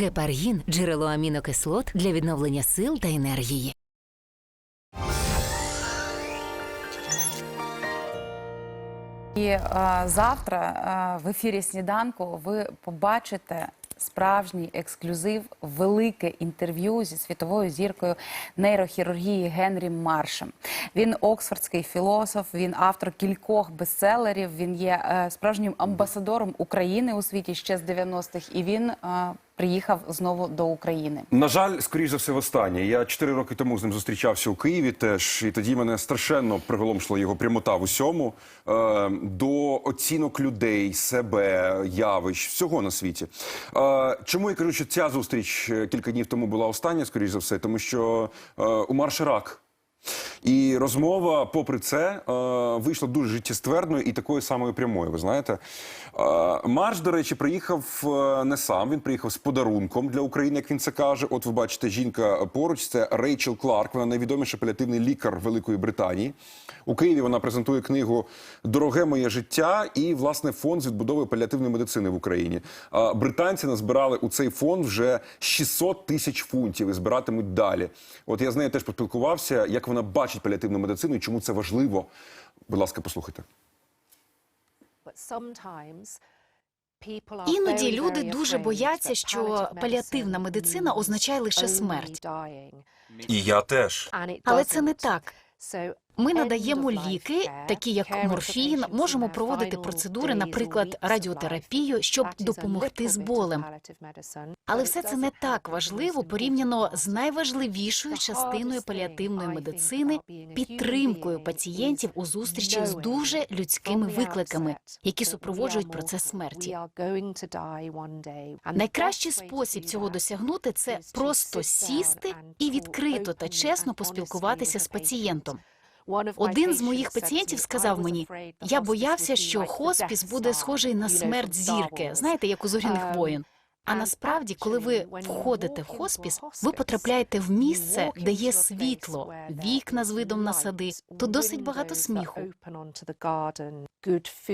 Гепаргін джерело амінокислот для відновлення сил та енергії. І е, завтра е, в ефірі сніданку ви побачите справжній ексклюзив, велике інтерв'ю зі світовою зіркою нейрохірургії Генрі Маршем. Він оксфордський філософ, він автор кількох бестселерів. Він є е, справжнім амбасадором України у світі ще з 90-х, і він е, приїхав знову до України. На жаль, скоріш за все, востаннє. Я чотири роки тому з ним зустрічався у Києві теж, і тоді мене страшенно приголомшила його прямота в усьому е, до оцінок людей, себе, явищ, всього на світі. Е, чому я кажу, що ця зустріч е, кілька днів тому була остання, скоріш за все, тому що е, у Марша рак. І розмова, попри це, е, вийшла дуже життєстверною і такою самою прямою. Ви знаєте, Е, Марш, до речі, приїхав е, не сам. Він приїхав з подарунком для України, як він це каже. От ви бачите, жінка поруч. Це Рейчел Кларк. Вона найвідоміша паліативний лікар Великої Британії. У Києві вона презентує книгу Дороге моє життя і власне фонд з відбудови паліативної медицини в Україні. Британці назбирали у цей фонд вже 600 тисяч фунтів і збиратимуть далі. От я з нею теж поспілкувався, як вона бачить паліативну медицину і чому це важливо. Будь ласка, послухайте. Іноді люди дуже бояться, що паліативна медицина означає лише смерть. І я теж. Але це не так. Ми надаємо ліки, такі як морфін, можемо проводити процедури, наприклад, радіотерапію, щоб допомогти з болем. Але все це не так важливо порівняно з найважливішою частиною паліативної медицини підтримкою пацієнтів у зустрічах з дуже людськими викликами, які супроводжують процес смерті. Найкращий спосіб цього досягнути це просто сісти і відкрито та чесно поспілкуватися з пацієнтом. Один з моїх пацієнтів сказав мені, я боявся, що хоспіс буде схожий на смерть зірки, знаєте, як у зоряних воїн. А насправді, коли ви входите в хоспіс, ви потрапляєте в місце, де є світло, вікна з видом на сади, тут досить багато сміху.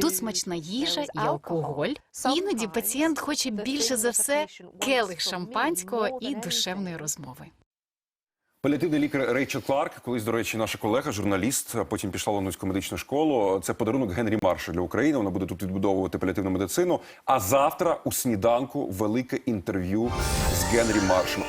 Тут смачна їжа і алкоголь. Іноді пацієнт хоче більше за все келих шампанського і душевної розмови. Паліативний лікар Рейчел Кларк, колись, до речі, наша колега, журналіст, потім пішла в Лондонську медичну школу. Це подарунок Генрі Марша для України. Вона буде тут відбудовувати паліативну медицину. А завтра у сніданку велике інтерв'ю з Генрі Маршем.